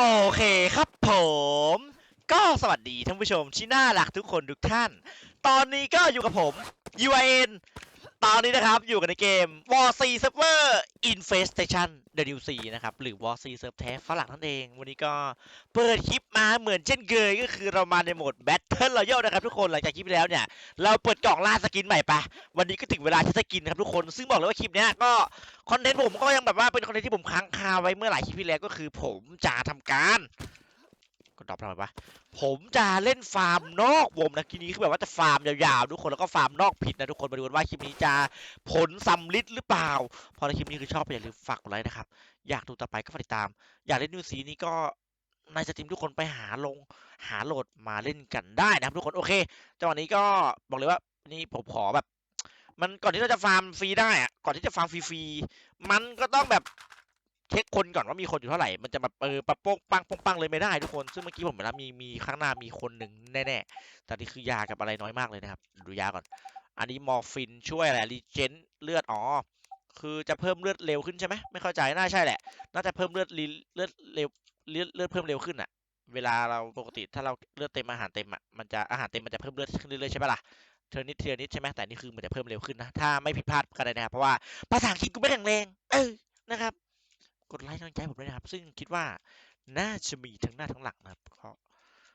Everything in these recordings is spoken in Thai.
โอเคครับผม ก็สวัสดีท่านผู้ชมที่น่ารักทุกคนทุกท่าน ตอนนี้ก็อยู่กับผม UIN ตอนนี้นะครับ อยู่กันในเกม War C Server Infestation The New C นะครับ หรือ War C Server แท้ฝรั่งนั่นเอง วันนี้ก็เปิดคลิปมาเหมือนเช่นเคยก็คือเรามาในโหมด Battle Royale นะครับทุกคนหลังจากคลิปที่แล้วเนี่ย เราเปิดกล่องล่าสกินใหม่ปะวันนี้ก็ถึงเวลาที่สกินนะครับทุกคนซึ่งบอกเลยว่าคลิปเนี้ยก็คอนเทนต์ผมก็ยังแบบว่าเป็นคอนเทนต์ที่ผมค้างคาไว้เมื่อหลายคลิปที่แล้วก็คือ ผมจะทำการ ก็ตอบทำไมปะผมจะเล่นฟาร์มนอกวงนะทีนี้คือแบบว่าจะฟาร์มยาวๆทุกคนแล้วก็ฟาร์มนอกผิดนะทุกคนมาดูกันว่าคลิปนี้จะผลสำลิดหรือเปล่า พอในคลิปนี้คือชอบอย่าลืมฝากกดไลค์นะครับ อยากดูต่อไปก็ฝากติดตาม อยากเล่นนิวซีนี้ก็ในสตรีมทุกคนไปหาลงหาโหลดมาเล่นกันได้นะครับทุกคนโอเคจังหวะนี้ก็บอกเลยว่านี่ผมขอแบบ มันก่อนที่เราจะฟาร์มฟรีได้อะก่อนที่จะฟาร์มฟรีๆมันก็ต้องแบบ เช็คคนก่อนว่ามีคนอยู่เท่าไหร่ มันจะแบบเออปะโป้งปังโป้งปังเลยไม่ได้ทุกคน ซึ่งเมื่อกี้ผมเห็นแล้วมีมีข้างหน้ามีคนหนึ่งแน่ๆ แต่นี่คือยากับอะไรน้อยมากเลยนะครับ ดูยาก่อน อันนี้มอร์ฟินช่วยอะไรรีเจนเลือด อ๋อ คือจะเพิ่มเลือดเร็วขึ้นใช่ไหม ไม่เข้าใจ น่าใช่แหละ น่าจะเพิ่มเลือดเลือดเร็วเลือดเลือดเพิ่มเร็วขึ้นอะเวลาเราปกติถ้าเราเลือดเต็มอาหารเต็มอะมันจะอาหารเต็มมันจะเพิ่มเลือดขึ้นเรื่อยๆใช่ปะล่ะเทอร์นิดเทอร์นิดใช่ไหมแต่นี่คือมันจะเพิ่มเร็วขึ้นนะ ถ้าไม่ผิดพลาดกันเลยนะครับ เพราะว่าภาษาอังกฤษกูไม่แข็งแรง เออ นะครับ กดไลค์กำลังใจผมด้วยนะครับ ซึ่งคิดว่าน่าจะมีทั้งหน้าทั้งหลังนะครับเพราะ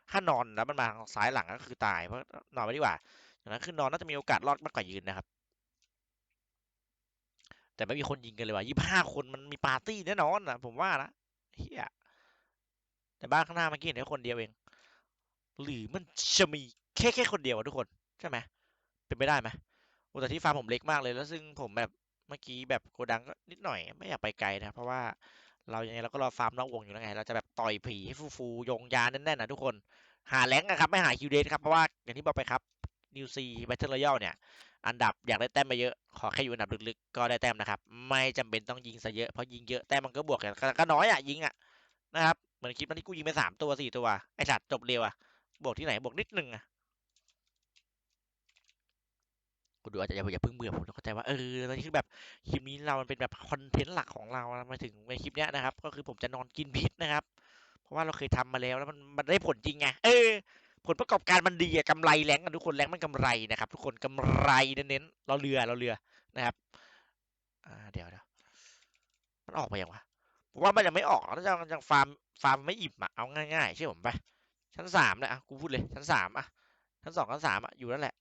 ถ้านอนแล้วมันมาทางซ้ายหลังก็คือตายเพราะนอนไม่ดีกว่าอย่างนั้นคือนอนน่าจะมีโอกาสรอดมากกว่ายืนนะครับ แต่ไม่มีคนยิงกันเลยว่ะยี่ห้าคนมันมีปาร์ตี้แน่นอนนะผมว่านะเฮียแต่บ้านข้างหน้าเมื่อกี้เห็นแค่คนเดียวเอง หรือมันจะมีแค่แค่คนเดียวทุกคนใช่ไหมเป็นไปได้ไหมอ้แต่ที่ฟาร์มผมเล็กมากเลยแล้วซึ่งผมแบบ เมื่อกี้แบบโกดังก็นิดหน่อย ไม่อยากไปไกลนะ เพราะว่าเราอยังไงเราก็รอฟาร์มนอกวงอยู่แล้วไง เราจะแบบต่อยผีให้ฟูๆโยงยาแน่นๆนะทุกคน หาแรงนะครับ ไม่หาคิวเดนครับ เพราะว่าอย่างที่บอกไปครับนิวซีแบทเทิลรอยัลเนี่ย อันดับอยากได้แต้มมาเยอะ ขอแค่อยู่อันดับลึกๆ ก็ได้แต้มนะครับ ไม่จำเป็นต้องยิงซะเยอะ เพราะยิงเยอะแต้มมันก็บวกกันก็ก็น้อยอะยิงอะนะครับ เหมือนคลิปนั้นที่กูยิงไปสามตัวสี่ตัว ไอสัตว์จบเร็วอะ บวกที่ไหนบวกนิดหนึ่งอะ กูดูอาจจะอย่าอย่าเพิ่งเบื่อผมต้องเข้าใจว่าเออตอนนี้คือแบบคลิปนี้เรามันเป็นแบบคอนเทนต์หลักของเรามาถึงในคลิปเนี้ยนะครับ ก็คือผมจะนอนกินพิษนะครับ เพราะว่าเราเคยทำมาแล้วแล้วมันมันได้ผลจริงไงเออ ผลประกอบการมันดีอะกำไรแรงกันทุกคนแรงมันกำไรนะครับ ทุกคนกำไรเน้นๆเราเรือเราเรือนะครับ อ่าเดี๋ยวเดี๋ยวมันออกไปยังวะผมว่ามันยังไม่ออกแล้วยังยังฟาร์มฟาร์มไม่อิ่มอะเอาง่ายๆเชื่อผมไปชั้นสามเลยอะกูพูดเลยชั้นสามอะชั้นสองชั้นสามอะอยู่นั่นแหละ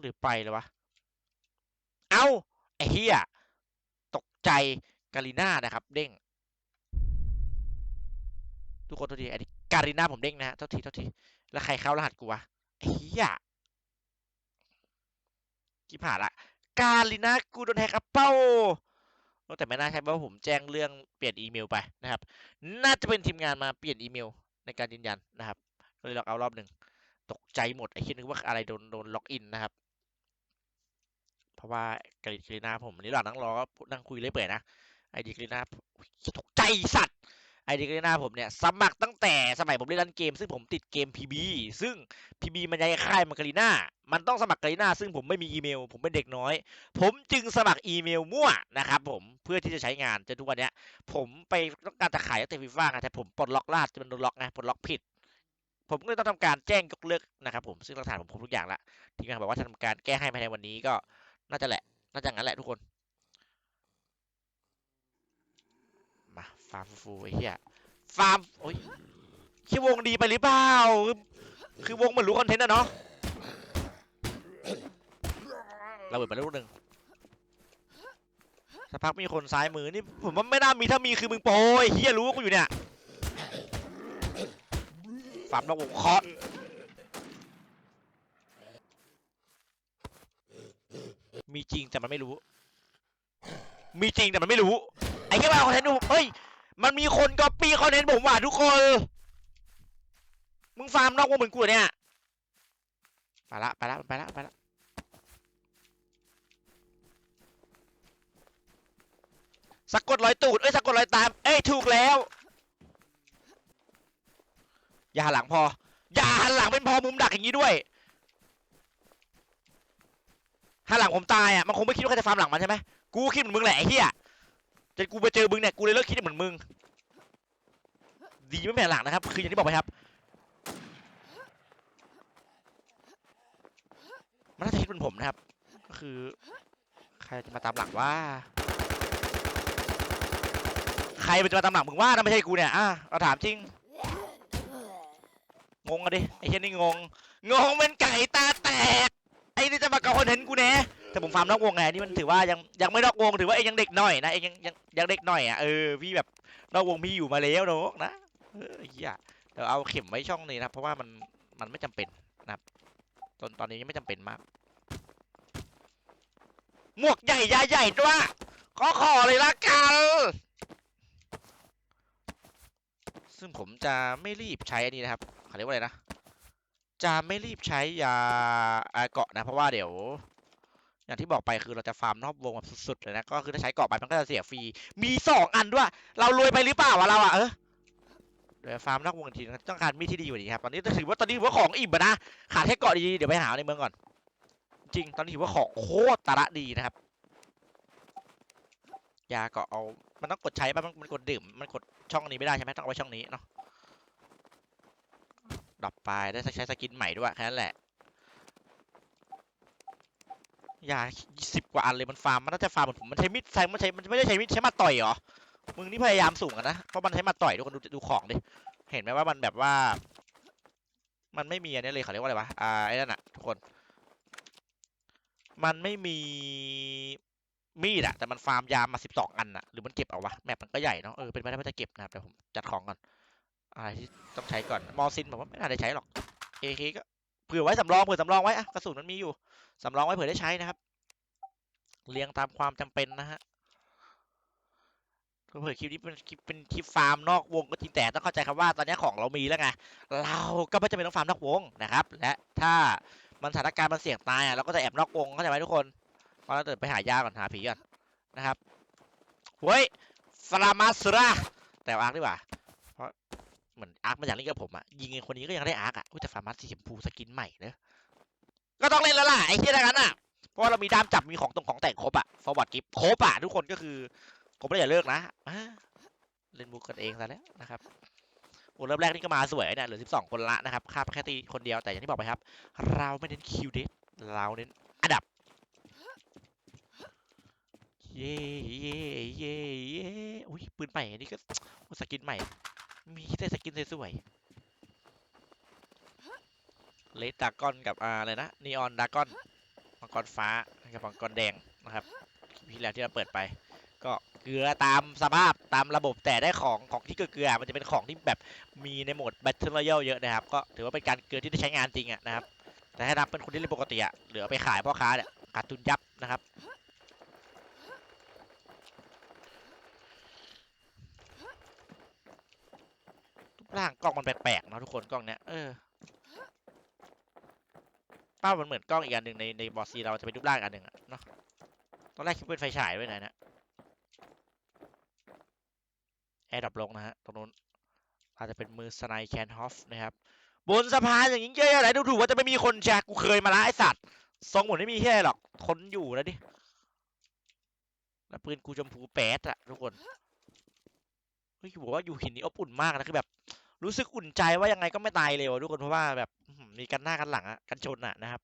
หรือไปเลยวะ เอ้า ไอ้เฮียตกใจกาลิน่านะครับ เด้ง ทุกคนโทษทีไอ้การิน่าผมเด้งนะฮะโทษทีโทษที แล้วใครเข้ารหัสกูวะไอ้เฮียกี่ผ่านละ การิน่ากูโดนแฮกกระเป้าแต่ไม่น่าใช่เพราะว่าผมแจ้งเรื่องเปลี่ยนอีเมลไปนะครับ น่าจะเป็นทีมงานมาเปลี่ยนอีเมลในการยืนยันนะครับ ก็เลยล็อกเอารอบหนึ่ง ตกใจหมดไอ้เฮียนึกว่าอะไรโดนโดนล็อกอินนะครับ เพราะว่ากาลิน่าผมนี่หลังนั่งรอก็นั่งคุยเลยเปื่อยนะไอดีกาลิน่าอุ๊ยตกใจสัตว์ไอดีกาลิน่าผมเนี่ยสมัครตั้งแต่สมัยผมเล่นรันเกม ซึ่งผมติดเกม PB ซึ่ง PB มันย้ายค่ายมากาลิน่ามันต้องสมัครกาลิน่าซึ่งผมไม่มีอีเมล ผมเป็นเด็กน้อย ผมจึงสมัครอีเมลมั่วนะครับผมเพื่อที่จะใช้งานจนทุกวันนี้ผมไปต้องการจะขายตั้งแต่ฟีฟ่าแต่ผมปลดล็อกลาดจนมันโดนล็อกไงปลดล็อกผิดผมก็เลยต้องทำการแจ้งยกเลิกนะครับผมซึ่งหลักฐานผมครบทุกอย่างละทีมงานบอกว่าทำการแก้ให้ภายในวันนี้ก็ น่าจะแหละ น่าจะงั้นแหละทุกคน มา ฟาร์มฟูไอ้เหี้ย ฟาร์ม โอ้ยชื่อวงดีไปหรือเปล่า คือวงเหมือนรู้คอนเทนต์อะเนาะเราเปิดไปแล้วลูกหนึ่งสักพักมีคนซ้ายมือนี่ผมว่าไม่น่ามีถ้ามีคือมึงโปยเฮียรู้ว่ากูอยู่เนี่ยฟาร์มนอกวงคา มีจริงแต่มันไม่รู้ มีจริงแต่มันไม่รู้ ไอ้แค่ว่าคอนเทนต์ดูเฮ้ย มันมีคนก๊อปปี้คอนเทนต์ผมว่ะทุกคน มึงฟาร์มนอกวงเหมือนกูเหรอเนี่ย ไปละไปละไปละไปละสะกดรอยตูด เอ้ยสะกดรอยตาม เอ้ยถูกแล้ว อย่าหันหลังพอ อย่าหันหลังเป็นพอมุมดักอย่างนี้ด้วย ถ้าหลังผมตายอะมันคงไม่คิดว่าใครจะฟาร์มหลังมันใช่ไหมกูคิดเหมือนมึงแหละไอ้เหี้ยจนกูไปเจอมึงเนี่ยกูเลยเลิกคิดเหมือนมึง ดีไม่แพ้หลังนะครับ คืออย่างที่บอกไปครับ มันน่าจะคิดเป็นผมนะครับ ก็คือ ใครจะมาตามหลังว่า ใครจะมาตามหลังมึงว่านะไม่ใช่กูเนี่ยอะเราถามจริง งงอะดิไอ้เช่นนี่งง งงเป็นไก่ตาแตก ไอ้นี่จะมาเกาคอนเทนต์กูแน่แต่ผมฟาร์มนอกวงไงนี่มันถือว่ายังยังไม่นอกวงถือว่าเองยังเด็กหน่อยนะเองยังยังยังเด็กหน่อยอะเออพี่แบบนอกวงพี่อยู่มาแล้วเนอะนะเออเฮียเดี๋ยวเอาเข็มไว้ช่องนี้นะเพราะว่ามันมันไม่จำเป็นนะครับตอนตอนนี้ยังไม่จำเป็นมากหมวกใหญ่ยาใหญ่ด้วยขอขอเลยละกันซึ่งผมจะไม่รีบใช้อันนี้นะครับเขาเรียกว่าอะไรนะ จะไม่รีบใช้ยาเกาะนะ เพราะว่าเดี๋ยว อย่างที่บอกไปคือเราจะฟาร์มนอกวงแบบสุดๆเลยนะ ก็คือถ้าใช้เกาะไปมันก็จะเสียฟรี มีสองอันด้วย เรารวยไปหรือเปล่าวะเราอะเออเดี๋ยวฟาร์มนอกวงทีนต้องการมีดที่ดีกว่านี้ครับ ตอนนี้ถือว่าตอนนี้ถือว่าของอิ่มอะนะ ขาดแค่เกาะดีๆเดี๋ยวไปหาในเมืองก่อน จริง ตอนนี้ถือว่าของโคตรตระดีนะครับ ยาเกาะเอา มันต้องกดใช้ป่ะมันมันกดดื่ม มันกดช่องนี้ไม่ได้ใช่ไหมต้องเอาไว้ช่องนี้เนาะ ดรอปไปได้ใช้สกินใหม่ด้วยแค่นั้นแหละยาสิบกว่าอันเลยมันฟาร์มมันน่าจะฟาร์มเหมือนผมมันใช้มีดใช้มันใช้มันไม่ได้ใช้มีดใช้มาต่อยเหรอมึงนี่พยายามสูงอะนะเพราะมันใช้มาต่อยทุกคนดูดูของดิเห็นไหมว่ามันแบบว่า มันไม่มีอันนี้เลยเขาเรียกว่าอะไรวะอ่าไอ้นั่นอะทุกคน มันไม่มีมีดอะแต่มันฟาร์มยามาสิบสองอันอะหรือมันเก็บเอาวะแมปมันก็ใหญ่เนาะเออเป็นไปได้ว่าจะเก็บนะครับแต่ผมจัดของก่อน อะไรที่ต้องใช้ก่อน มอซินผมว่าไม่น่าได้ใช้หรอกเอเคก็เผื่อไว้สำรองเผื่อสำรองไว้อะกระสุนมันมีอยู่สำรองไว้เผื่อได้ใช้นะครับ เรียงตามความจำเป็นนะฮะเผื่อคลิปนี้เป็นคลิปเป็นคลิปฟาร์มนอกวงก็จริงแต่ต้องเข้าใจครับว่าตอนนี้ของเรามีแล้วไงเราก็ไม่จำเป็นต้องฟาร์มนอกวงนะครับ และถ้ามันสถานการณ์มันเสี่ยงตายอะเราก็จะแอบนอกวงเข้าใจไหมทุกคนเพราะเราเดินไปหายาก่อนหาผีก่อนนะครับเฮ้ยฟรามาสราแต่อาร์คดีกว่าเพราะ เหมือนอาร์คมาอยากเล่นกับผมอะยิงไอ้คนนี้ก็ยังได้อาร์คอะอุ๊ยแต่ฟาร์มาสสีชมพูสกินใหม่เนอะก็ต้องเล่นแล้วล่ะไอ้ที่นั้นอะเพราะเรามีด้ามจับมีของตรงของแต่งครบอะฟอร์วอร์ดกิฟครบอะทุกคนก็คือผมไม่อย่าเลิกนะเล่นมุกกันเองซะแล้วนะครับโอ้เริ่มแรกนี่ก็มาสวยเนี่ยเหลือ 12 คนละนะครับคาบแค่ตีคนเดียวแต่อย่างที่บอกไปครับ เราไม่เน้นคิวเดเราเน้นอันดับ เย่เย่เย่เย่อุ้ยปืนใหม่อันนี้ก็สกินใหม่ มีแต่สกินสวยๆเลดดากอนกับอ่าอะไรนะนีออนดากอนมังกรฟ้ากับมังกรแดงนะครับคลิปที่แล้วที่เราเปิดไป ก็เกลือตามสภาพตามระบบแต่ได้ของของที่เกลือมันจะเป็นของที่แบบมีในโหมด Battle Royale เยอะนะครับ ก็ถือว่าเป็นการเกลือที่ได้ใช้งานจริงอะนะครับ แต่ถ้านับเป็นคนที่เล่นปกติอะเหลือไปขายพ่อค้าเนี่ยขาดทุนยับนะครับ ร่างกล้องมันแปลกๆเนะทุกคนกล้องเนี้ยเออเป้ามันเหมือนกล้องอีกอันหนึ่งในในบอสซีเราจะเป็นรูปร่างอันหนึ่งอะเนาะตอนแรกคิดเป็นไฟฉายด้วยนนี่ยแอร์ดับลงนะฮะตรงนู้นอาจจะเป็นมือสไนแคนฮอฟนะครับบนสะพานอย่างนี้เยอะอะไรดูถูกว่าจะไม่มีคนแชร์กูเคยมาละไอสัตว์ทรงหมือนไม่มีแค่หรอกทนอยู่นะดิแล้วปืนกูชมพูแปดอะทุกคนเฮ้ยบอกว่าอยู่หินนี้อบอุ่นมากนะคือแบบ รู้สึกอุ่นใจว่ายังไงก็ไม่ตายเร็วทุกคนเพราะว่าแบบมีกันหน้ากันหลังอะกันชนอะนะครับ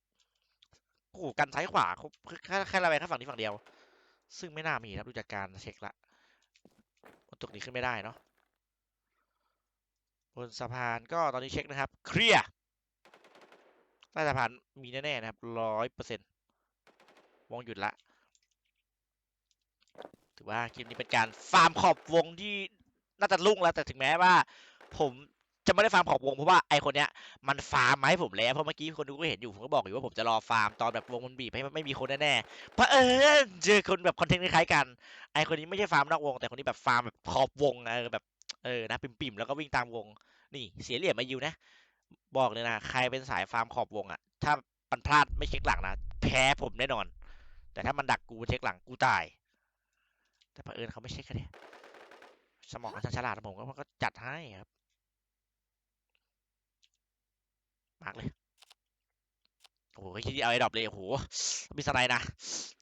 โอ้โหกันซ้ายขวาครบแค่แค่ระแวงแค่ฝั่งนี้ฝั่งเดียว ซึ่งไม่น่ามีนะครับดูจากการเช็คละบนตึกนี้ขึ้นไม่ได้เนาะบนสะพานก็ตอนนี้เช็คนะครับ เคลียร์ใต้สะพานมีแน่ๆนะครับร้อยเปอร์เซ็นต์วงหยุดละ ถือว่าคลิปนี้เป็นการฟาร์มขอบวงที่น่าจะลุ่งแล้วแต่ถึงแม้ว่า ผมจะไม่ได้ฟาร์มขอบวงเพราะว่าไอคนเนี้ยมันฟาร์มมาให้ผมแล้วเพราะเมื่อกี้คนดูก็เห็นอยู่ผมก็บอกอยู่ว่าผมจะรอฟาร์มตอนแบบวงมันบีบให้มันไม่มีคนแน่ๆเพราะเออเจอคนแบบคอนเทนต์คล้ายๆกัน ไอคนนี้ไม่ใช่ฟาร์มนอกวง แต่คนนี้แบบฟาร์มแบบขอบวงเออแบบเออนะปิ่มๆแล้วก็วิ่งตามวง นี่เสียเหลี่ยมมาอยู่นะ บอกเลยนะใครเป็นสายฟาร์มขอบวงอะ ถ้ามันพลาดไม่เช็คหลังนะแพ้ผมแน่นอน แต่ถ้ามันดักกูเช็คหลังกูตาย แต่เผอิญเขาไม่เช็คกันเนี่ยสมองเขาช่างฉลาดนะผมก็มันก็จัดให้ครับ มากเลย โอ้โหคิดเอาไอ้ดรอปเลยโอ้โหมีสไนด์นะ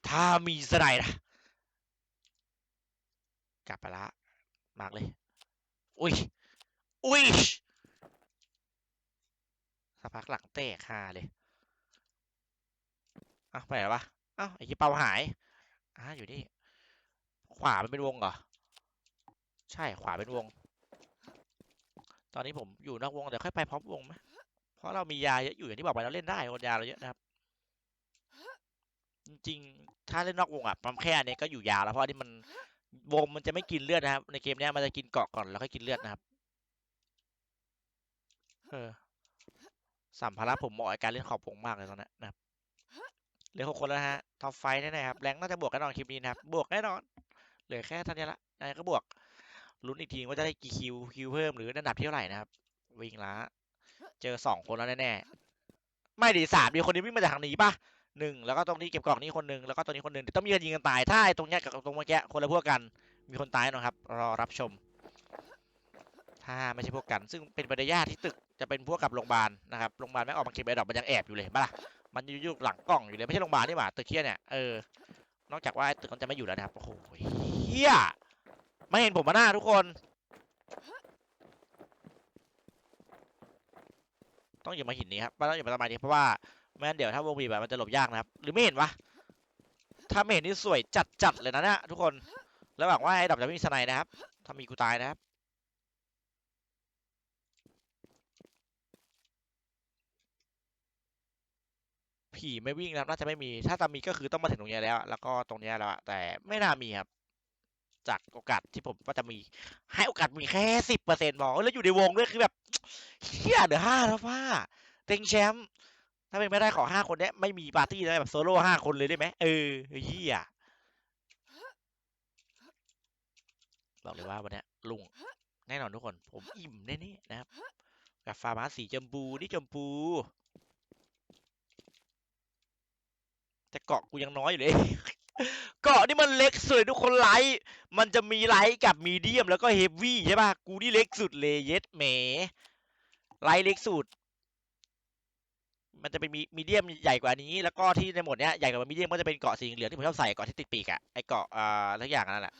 ถ้ามีสไนด์นะ กลับไปละมากเลย อุ้ย อุ้ยสักพักหลังเตะคาเลยเอ้าไปไหนวะเอ้าไอ้ที่เปาหายอ่าอยู่นี่ ขวามันเป็นวงเหรอ ใช่ ขวาเป็นวง ตอนนี้ผมอยู่นอกวง เดี๋ยวค่อยไปพร้อมวงไหม ราะเรามียาเยอะอยู่อย่างที่บอกไปเราเล่นได้คนยาเราเยอะนะครับ จริงๆ ถ้าเล่นนอกวงอะปั๊มแค่อันนี้ก็อยู่ยาวแล้วเพราะอันนี้มันวงมันจะไม่กินเลือดนะครับ ในเกมเนี้ยมันจะกินเกาะก่อนแล้วค่อยกินเลือดนะครับ เออสัมภาระผมเหมาะกับการเล่นขอบวงมากเลยตอนนี้นะครับเหลือหกคนแล้วนะฮะท็อปไฟแน่ๆครับแรงน่าจะบวกแน่นอนคลิปนี้นะครับ บวกแน่นอนเหลือแค่เท่านี้ละยังไงก็บวกลุ้นอีกทีว่าจะได้กี่คิวคิวเพิ่มหรือระดับที่เท่าไหร่นะครับ วิ่งละ เจอสองคนแล้วแน่ๆไม่ดีสามมีคนนี้วิ่งมาจากทางนี้ปะหนึ่งแล้วก็ตรงนี้เก็บกล่องนี้คนหนึ่งแล้วก็ตรงนี้คนหนึ่งต้องมีกันยิงกันตายถ้าไอ้ตรงนี้กับตรงเมื่อกี้คนละพวกกัน มีคนตายแน่นอนครับ รอรับชม ถ้าไม่ใช่พวกกัน ซึ่งเป็นไปได้ยากที่ตึกจะเป็นพวกกับโรงพยาบาลนะครับโรงพยาบาลไม่ออกมาเก็บไอ้ดอกมันยังแอบอยู่เลยเห็นปะล่ะมันอยู่หลังกล่องอยู่เลยไม่ใช่โรงพยาบาลนี่หว่าตึกเคียเนี่ยเออนอกจากว่าตึกมันจะไม่อยู่แล้วนะครับโอ้โหเฮียไม่เห็นผมมาหน้าทุกคน ต้องอยู่มาหินนี้ครับต้องอยู่มาประมนี้เพราะว่าไม่งั้นเดี๋ยวถ้าวงบีแบอะมันจะหลบยากนะครับ หรือไม่เห็นวะถ้าไม่เห็นนี่สวยจัดจัดๆเลยนะเนี่ยทุกคนแล้วหวังว่าไอ้ดอกจะไม่มีสไนนะครับ ถ้ามีกูตายนะครับผีไม่วิ่งนะครับน่าจะไม่มี ถ้าจะมีก็คือต้องมาถึงตรงนี้แล้ว แล้วก็ตรงนี้แล้วแต่ไม่น่ามีครับ จากโอกาสที่ผมว่าจะมี ให้โอกาสมีแค่สิบเปอร์เซ็นต์บอกแล้วอยู่ในวงด้วยคือแบบ เฮียเดือห้าแล้วว่าเต็งแชมป์ถ้าเป็นไม่ได้ขอห้าคนเนี้ยไม่มีปาร์ตี้เลยแบบโซโล่ห้าคนเลยได้ไหมเออเฮียบอกเลยว่าวันนี้ลุงแน่นอนทุกคน ผมอิ่มแน่ๆนะครับ กับฟาร์มาสีชมพูนี่ชมพูแต่เกาะกูยังน้อยอยู่เลย เกาะนี่มันเล็กสุดทุกคนไลท์มันจะมีไลท์กับมีเดียมแล้วก็เฮฟวี่ใช่ป่ะ กูนี่เล็กสุดเลยเย็ดแหม ไลท์เล็กสุดมันจะเป็นมีมีเดียมใหญ่กว่านี้ แล้วก็ที่ในหมดเนี้ยใหญ่กว่ามีเดียมก็จะเป็นเกาะสีเหลืองที่ผมชอบใส่เกาะที่ติดปีกอะไอเกาะอ่าทุกอย่างนั่นแหละ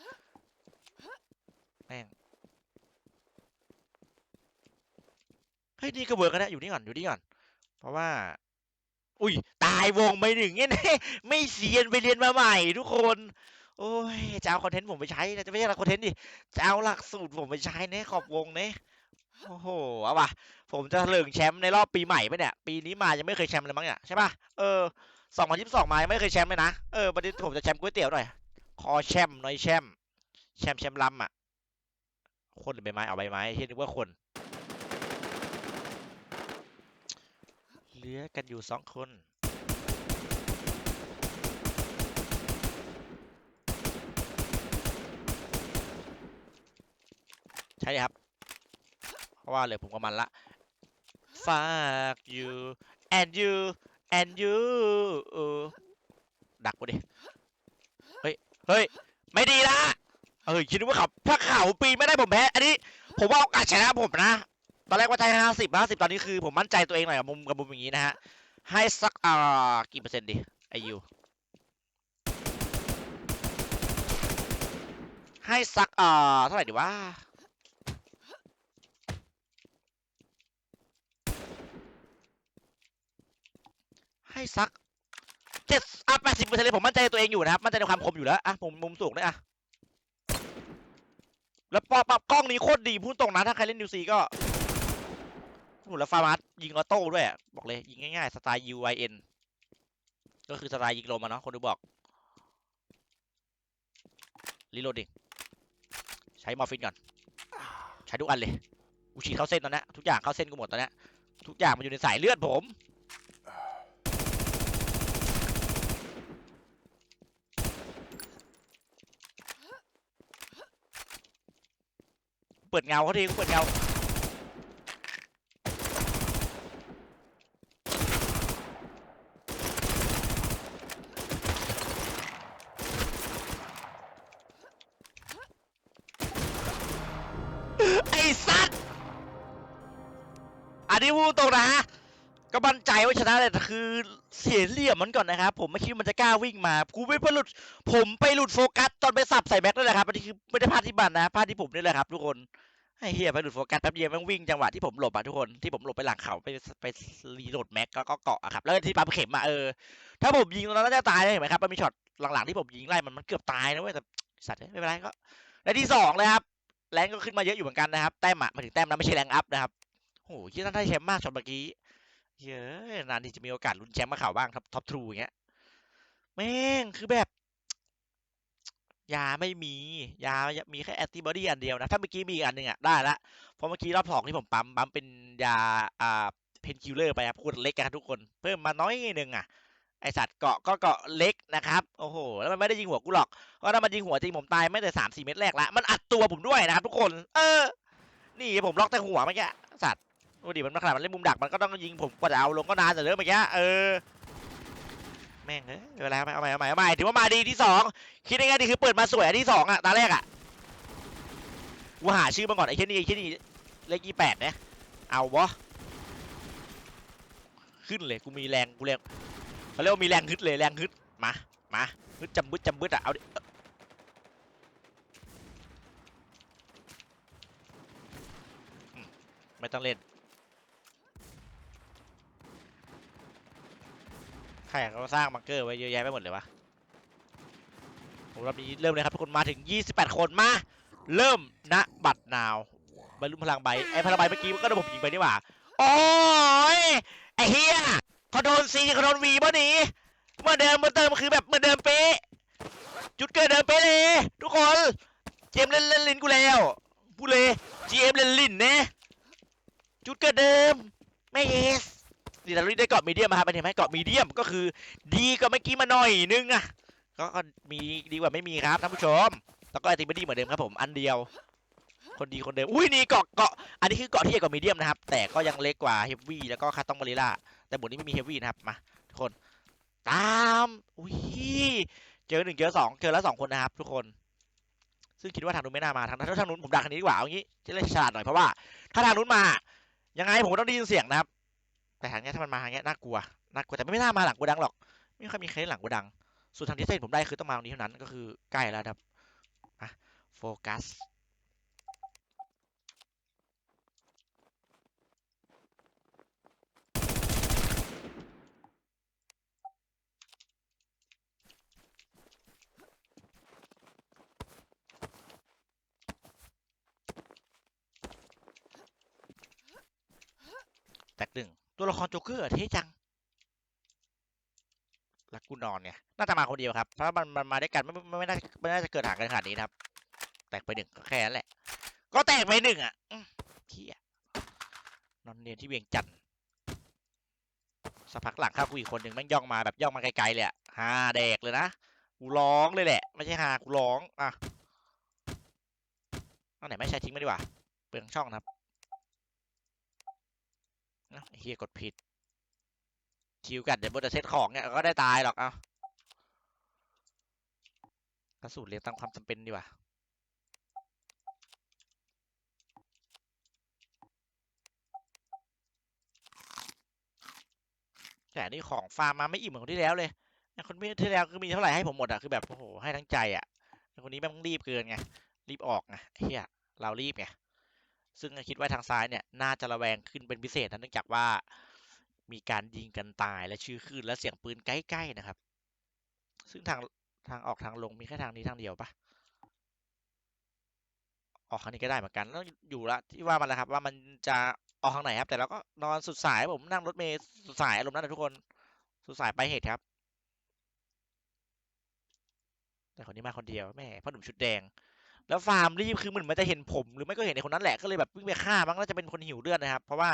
แม่งเฮ้ยนี่ก็เวิร์กนะอยู่นี่ก่อนอยู่นี่ก่อน เพราะว่า อุ้ยตายวงไปหนึ่งเนี่ยไม่เซียนไปเรียนมาใหม่ ทุกคนโอ้ยจะเอาคอนเทนต์ผมไปใช้นะจะไม่ใช่หลักคอนเทนต์ดิจะเอาหลักสูตรผมไปใช้เนี่ยขอบวงเนี่ย โอ้โหเอาว่ะ ผมจะเลิงแชมป์ในรอบปีใหม่ปะเนี่ย ปีนี้มายังไม่เคยแชมป์เลยมั้งเนี่ยใช่ป่ะ เออสองพันยี่สิบสองมายังไม่เคยแชมป์เลยนะ เออวันนี้ผมจะแชมป์ก๋วยเตี๋ยวหน่อย คอแชมป์หน่อยแชมป์ แชมป์แชมป์ลำอะ คนหรือใบไม้เอาใบไม้เห็นนึกว่าคน เหลือกันอยู่สองคนใช่ครับ เพราะว่าเลือผมกับมันละ fuck you and you and you ดักกูดิ เฮ้ย เฮ้ย ไม่ดีละเฮ้ย คิดว่าเขาถ้าเขาปีนไม่ได้ผมแพ้ อันนี้ ผมว่าโอกาสชนะผมนะ ตอนแรกว่าใจห้าสิบห้าสิบตอนนี้คือผมมั่นใจตัวเองหน่อยกับมุมกับมุมอย่างนี้นะฮะ ให้สักอ่ากี่เปอร์เซ็นต์ดีไอยูให้สักอ่าเท่าไหร่ดีวะ ให้สักเจ็ดอะแปดสิบเปอร์เซ็นต์เลยผมมั่นใจตัวเองอยู่นะครับ มั่นใจในความคมอยู่แล้ว อะผมมุมสูงเลยอะ แล้วปอปับกล้องนี้โคตรดีพูดตรงนะ ถ้าใครเล่นนิวซีก็โอ้โหแล้วฟาร์มัสยิงออโต้ด้วย บอกเลย ยิงง่ายๆ สไตล์ UIN ก็คือสไตล์ยิงลมอะเนาะ คนดูบอก รีโหลดดิ ใช้มอร์ฟินก่อน ใช้ทุกอันเลย กูฉีดเข้าเส้นตอนนี้ทุกอย่างเข้าเส้นกูหมดตอนนี้ทุกอย่างมันอยู่ในสายเลือดผม เปิดเงาเขาทีกูเปิดเงาไอ้สัตว์อันนี้พูดตรงนะ ก็มั่นใจว่าชนะเลยแต่คือเสียเหลี่ยมมันก่อนนะครับ ผมไม่คิดว่ามันจะกล้าวิ่งมากูไม่ไปหลุด ผมไปหลุดโฟกัสตอนไปสับใส่แม็กนั่นแหละครับอันนี้คือไม่ได้พลาดที่บันนะพลาดที่ผมนี่แหละครับ ทุกคนไอ้เฮียไปหลุดโฟกัสแป๊บเดียวม่งวิ่งจังหวะที่ผมหลบอะทุกคนที่ผมหลบไปหลังเขาไปไปรีโหลดแม็กก็ก็เกาะอะครับแล้วที่ปั๊มเข็มอะเออถ้าผมยิงตรงนั้นน่าจะตายเลยเห็นไหมครับมันมีช็อตหลังๆที่ผมยิงไล่มันมันเกือบตายนะเว้ยแต่สัตว์ไม่เป็นไรก็ในที่สองเลยครับแรงก็ขึ้นมาเยอะอยู่เหมือนกันนะครับแต้มอะมาถึงแต้มนะไม่ใช่แรงอัพนะครับโอ้โหยี่ท่านได้แชมป์มากช็อตเมื่อกี้ เย้ยนานที่จะมีโอกาสลุ้นแชมป์มาข่าวบ้างท็อปท็อปทรูอย่างเงี้ยแม่งคือแบบ ยาไม่มี ยา มีแค่แอนติบอดีอันเดียวนะ ถ้าเมื่อกี้มีอีกอันหนึ่งอะ ได้ละเพราะเมื่อกี้รอบสองที่ผมปั๊มปั๊มเป็นยาอ่าเพนคิลเลอร์ไปครับขวดเล็กกันทุกคน เพิ่มมาน้อยหนึ่งอะไอสัตว์เกาะก็เกาะเล็กนะครับ โอ้โห แล้วมันไม่ได้ยิงหัวกูหรอก เพราะถ้ามันยิงหัวจริงผมตายไม่แต่สามสี่เม็ดแรกละ มันอัดตัวผมด้วยนะครับทุกคน เออ นี่ผมล็อกแต่หัวเมื่อกี้สัตว์ ดูดิมันขนาดมันเล่นมุมดักมันก็ต้องยิงผมกว่าจะเอาลงก็นานแต่เรื่องเมื่อกี้เออแม่งเอ้ยเวลาเอาใหม่เอาใหม่เอาใหม่ถือว่ามาดีที่สองคิดง่ายๆดีคือเปิดมาสวยอันที่สองอะตาแรกอะกูหาชื่อมาก่อนไอ้แค่นนี้ไอ้แค่นนี้เลขยี่แปดนี่ยเอาวะขึ้นเลยกูมีแรงกูเรียกเขาเรียกว่ามีแรงฮึดเลยแรงฮึดมามาฮึดจำบึดจำบึดอะเอาดิไม่ต้องเล่น ครเขาสร้างบังเกอร์ไว้เยอะแยะไปหมดเลยวะผมรอบนี้เริ่มเลยครับทุกคนมาถึง 28 คนมา เริ่มณบัตรนาวบรรลุพลังใบไอ้พลังใบเมื่อกี้มันก็โดนผมยิงไปนี่หว่าโอ้ยไอ้เฮียเขาโดนซีเขาโดนวีป่ะนี่เมื่อเดิมเมื่อเติมมันคือแบบเหมื่อนเดิมเป๊ะจุดเกิดเดิมเป๊ะเลยทุกคนเจมเล่นเล่นลินกูแล้วพูดเลยเอ็มเล่นลินเนี่ยจุดเกิดเดิมไม่เอส นี่เราได้เกาะมีเดียมมาครับเป็นเห็นไหมเกาะมีเดียมก็คือ ดีกว่าเมื่อกี้มาหน่อยนึงอะก็มีดีกว่าไม่มีครับท่านผู้ชม แล้วก็ไอติมดี้เหมือนเดิมครับผมอันเดียว คนดีคนเดิมอุ้ยนี่เกาะเกาะอันนี้คือเกาะที่ใหญ่กว่ามีเดียมนะครับแต่ก็ยังเล็กกว่าเฮฟวี่แล้วก็คาตองมาริล่าแต่บทนี้ไม่มีเฮฟวี่นะครับมาทุกคนตามอุ้ยเจอหนึ่งเจอสองเจอแล้วสองคนนะครับทุกคน ซึ่งคิดว่าทางนู้นไม่น่ามาทางนั้นทางนู้นผมดักทางนี้ดีกว่าเอางี้จะเล่นฉลาดหน่อยเพราะว่าถ้าทางนู้นมา ยังไงผมต้องได้ยินเสียงนะครับ แต่ทางเนี้ยถ้ามันมาทางเนี้ยน่ากลัวน่ากลัวแต่ไม่น่ามาหลังกูดังหรอก ไม่ค่อยมีใครหลังกูดัง ส่วนทางที่เส้นผมได้คือต้องมาตรงนี้เท่านั้นก็คือใกล้แล้วครับมาโฟกัสแตกหนึ่ง ตัวละครโจ๊กเกอร์เท่จังแล้วกูนอนเนี่ยน่าจะมาคนเดียวครับ เพราะมันมันมาด้วยกันไม่ไม่ไม่น่าไม่น่าจะเกิดห่างกันขนาดนี้นะครับ แตกไปหนึ่งก็แค่นั้นแหละ ก็แตกไปหนึ่งอะเฮียนอนเนียนที่เวียงจันทร์สักพักหลังข้ากูอีกคนหนึ่งแม่งย่องมาแบบย่องมาไกลๆเลยอะฮาแดกเลยนะกูร้องเลยแหละ ไม่ใช่ฮากูร้องอะเอาไหนไม่ใช่ทิ้งไม่ดีกว่าเปลืองช่องนะครับ เฮียกดผิดชิวกันเดี๋ยวบนจะเซตของเนี่ยก็ได้ตายหรอกเอากระสุนเรียงตามความจำเป็นดีกว่าแต่นี่ของฟาร์มมาไม่อิ่มเหมือนคนที่แล้วเลยไอ้คนที่แล้วคือมีเท่าไหร่ให้ผมหมดอะคือแบบโอ้โหให้ทั้งใจอะคนนี้แม่งรีบเกินไงรีบออกไงเฮียเรารีบไง ซึ่งคิดว่าทางซ้ายเนี่ยน่าจะระแวงขึ้นเป็นพิเศษนะเนื่องจากว่ามีการยิงกันตายและชื่อขึ้นและเสียงปืนใกล้ๆนะครับ ซึ่งทางทางออกทางลงมีแค่ทางนี้ทางเดียวปะออกทางนี้ก็ได้เหมือนกันแล้วอยู่ละที่ว่ามันแล้วครับ ว่ามันจะออกทางไหนครับ แต่เราก็นอนสุดสายผมนั่งรถเมล์สุดสายอารมณ์นั้นนะทุกคน สุดสายไปเหตุครับ แต่คนนี้มาคนเดียวแม่พ่อหนุ่มชุดแดง แล้วฟาร์มรีบคือเหมือนมันจะเห็นผมหรือไม่ก็เห็นในคนนั้นแหละก็เลยแบบวิ่งไปฆ่ามั้งน่าจะเป็นคนหิวเลือดนะครับ เพราะว่า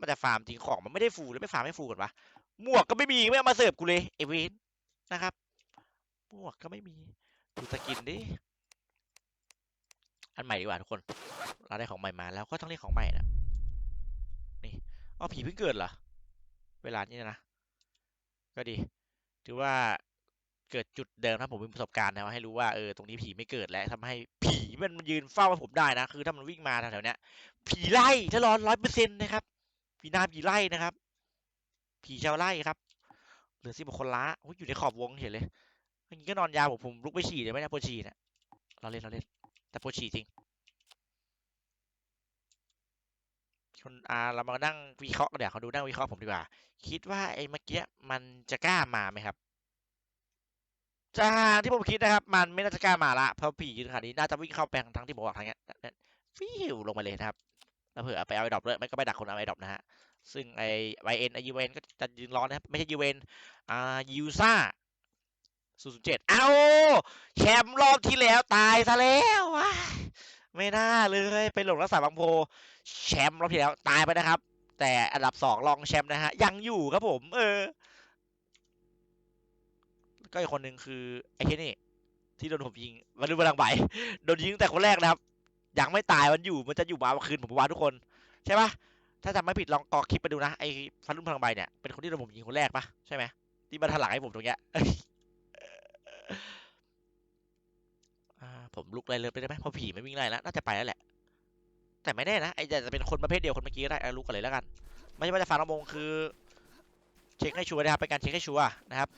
มันจะฟาร์มจริงของมันไม่ได้ฟูเลยไม่ฟาร์มไม่ฟูกันวะหมวกก็ไม่มีไม่เอามาเสิร์ฟกูเลยเอเวนนะครับหมวกก็ไม่มีดูสกินดิอันใหม่ดีกว่าทุกคนเราได้ของใหม่มาแล้วก็ต้องเรียกของใหม่นะนี่อ๋อผีเพิ่งเกิดเหรอเวลานี้นะก็ดี ถือว่า เกิดจุดเดิมถ้าผมมีประสบการณ์นะให้รู้ว่าเออตรงนี้ผีไม่เกิดแล้วทำให้ผีมันยืนเฝ้าผมได้นะคือถ้ามันวิ่งมาแถวๆเนี้ยผีไล่ถ้าร้อนร้อยเปอร์เซ็นต์นะครับผีนาผีไล่นะครับ ผีชาวไล่ครับเหลือสิบคนละอยู่ในขอบวงเห็นเลยอย่างนี้ก็นอนยาวผมผมลุกไปฉี่เลยไหมเนี่ยปวดฉี่เนี่ยเราเล่นเราเล่น แต่ปวดฉี่จริงคนอ่าเรามานั่งวิเคราะห์เดี๋ยวเขาดูนั่งวิเคราะห์ผมดีกว่า คิดว่าไอ้เมื่อกี้มันจะกล้ามาไหมครับ จากที่ผมคิดนะครับ มันไม่น่าจะกล้ามาละเพราะผียืนขนาดนี้น่าจะวิ่งเข้าไปทางทางที่ผมบอกทางเนี้ยฟิวลงไปเลยนะครับแล้วเผื่อไปเอาไอ้ดรอปด้วยไม่ก็ไปดักคนเอาไอ้ดรอปนะฮะซึ่งไอ้ไวเอ็นไอยูเอ็นก็จะยืนรอนะครับไม่ใช่ยูเอ็นอ่ายูซ่าศูนย์เจ็ดเอาแชมป์รอบที่แล้วตายซะแล้วว้ายไม่น่าเลยไปหลงรักษาบางโพ แชมป์รอบที่แล้วตายไปนะครับ แต่อันดับสองรองแชมป์นะฮะยังอยู่ครับผม เออ ก็อีกคนหนึ่งคือไอ้คนี่ที่โดนผมยิงมันรู้พลังใบโดนยิงตั้งแต่คนแรกนะครับยังไม่ตายมันอยู่มันจะอยู่มาคืนผมว่าทุกคน ใช่ปะถ้าจำไม่ผิดลองกอคลิปไปดูนะไอ้ฟันรุ่นพลังใบเนี่ยเป็นคนที่โดนผมยิงคนแรกปะใช่ไหมที่มาถลังให้ผมตรงเนี้ยผมลุกไล่เลยไปได้ไหมพราะผีไม่วิ่งไล่แล้วน่าจะไปแล้วแหละ แต่ไม่แน่นะไอ้จะเป็นคนประเภทเดียวคนเมื่อกี้ก็ได้เอาลุกกันเลยแล้วกัน ไม่ใช่ว่าจะฟังระมงคือ เช็คให้ชัวร์นะครับเป็นการเช็คให้ชัวร์นะครับ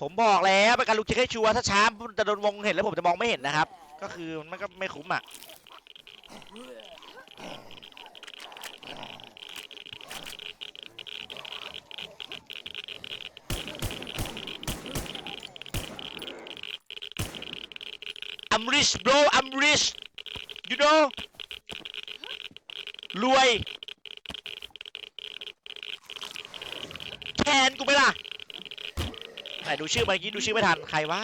ผมบอกแล้วเป็นการลุกเช็คให้ชัวร์ถ้าช้ามันจะโดนวงเห็นแล้วผมจะมองไม่เห็นนะครับ ก็คือมันก็ไม่คุ้มอะ I'm rich bro I'm rich you know รวย แคนกูไหมล่ะไหนดูชื่อเมื่อกี้ดูชื่อไม่ทันใครว่า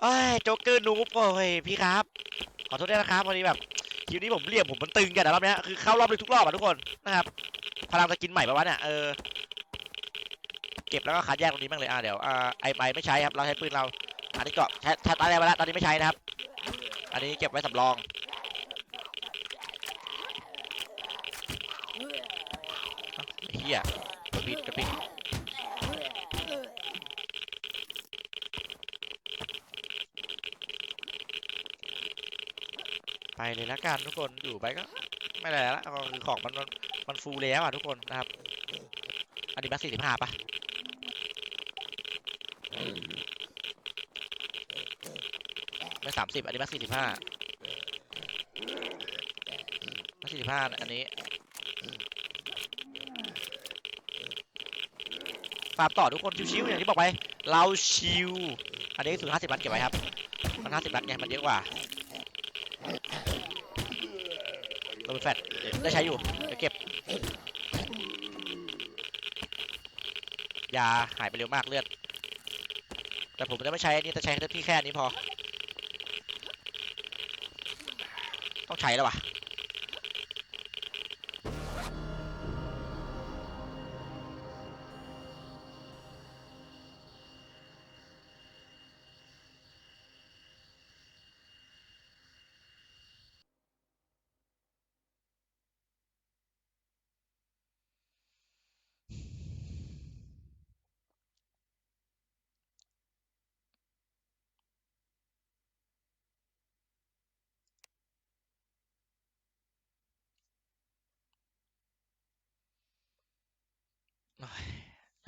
เอ้ยโจ๊กเกอร์นูบโอ้ยพี่ครับ ขอโทษด้วยนะครับพอดีแบบคลิปนี้ผมเรียกผมมันตึงกันนะรอบนี้คือเข้ารอบเลยทุกรอบอะทุกคนนะครับพลังจะกินใหม่ปะวะเนี่ยเออเก็บแล้วก็คัดแยกตรงนี้บ้างเลยอะเดี๋ยวอ่าไอไปไม่ใช้ครับเราใช้ปืนเราอันนี้ก็ใช้ใช้ตายแล้วมาแล้วตอนนี้ไม่ใช้นะครับ อันนี้เก็บไว้สำรองเฮีย ปิดกระปิดไปเลยละกันทุกคนอยู่ไปก็ไม่ได้แล้วละก็คือของมันมันมันฟูลแล้วอะทุกคนนะครับ อันนี้แบสสี่สิบห้าปะไม่สามสิบอันนี้แบสสี่สิบห้าแบสสี่สิบห้าอันนี้ ฝากต่อทุกคนชิวๆอย่างที่บอกไป เราชิว อันนี้สูงห้าสิบนัดเก็บไว้ครับมันห้าสิบนัดไงมันเยอะกว่าตัวเป็นแฟดได้ใช้อยู่เดี๋ยวเก็บยาหายไปเร็วมากเลือด แต่ผมจะไม่ใช้อันนี้จะใช้แค่ที่แค่อันนี้พอ ต้องใช้แล้ววะ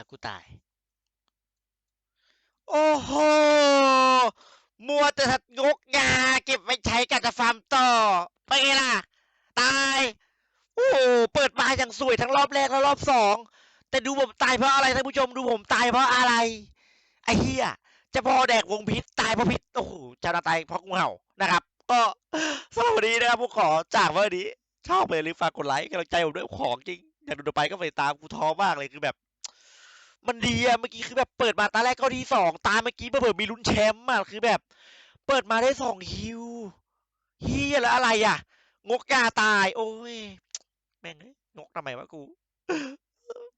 แล้วกูตาย โอ้โห มัวแต่ัดงกงาเก็บไว้ใช้กับจะฟาร์มต่อ ไปไงล่ะ ตาย โอ้โห เปิดมาอย่างสวยทั้งรอบแรกและรอบสอง แต่ดูผมตายเพราะอะไรท่านผู้ชมดูผมตายเพราะอะไร ไอ้เหี้ยจะพอแดกวงพิษตายเพราะพิษ โอ้โหจะตายเพราะงูเห่านะครับ ก็สำหรับวันนี้นะครับผมขอจากวันนี้ชอบเลยอย่าลืมฝากกดไลค์กำลังใจผมด้วยของจริง อยากดูต่อไปก็ไปตามกูท้อมากเลยคือแบบ มันดีอะเมื่อกี้คือแบบเปิดมาตาแรกก็ดีสองตาเมื่อกี้เผื่อๆมีลุ้นแชมป์อะคือแบบ เปิดมาได้สองฮิวเฮียแล้วอะไรอะงกกาตาย โอ้ยแม่งงกทำไมวะกู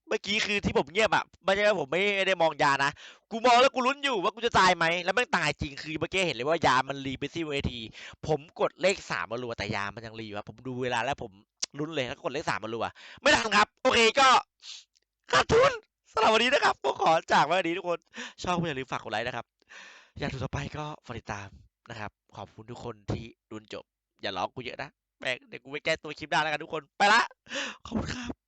เมื่อกี้คือที่ผมเงียบอะไม่ใช่ว่าผมไม่ได้มองยานะกูมองแล้วกูลุ้นอยู่ว่ากูจะตายไหมแล้วแม่งตายจริงคือเมื่อกี้เห็นเลยว่ายามันรีไปที่เวที ผมกดเลขสามมารัวแต่ยามันยังรีอยู่ครับผมดูเวลาแล้วผมลุ้นเลยแล้วก็กดเลขสามมารัว ไม่ทันครับ โอเคก็ขาดทุน สำหรับวันนี้นะครับก็ขอจากไว้วันนี้ทุกคนชอบก็อย่าลืมฝากกดไลค์นะครับ อยากดูต่อไปก็ฝากติดตามนะครับ ขอบคุณทุกคนที่ดูจบ อย่าล้อกูเยอะนะแบกเดี๋ยวกูไปแก้ตัวคลิปหน้าแล้วกันทุกคนไปละขอบคุณครับ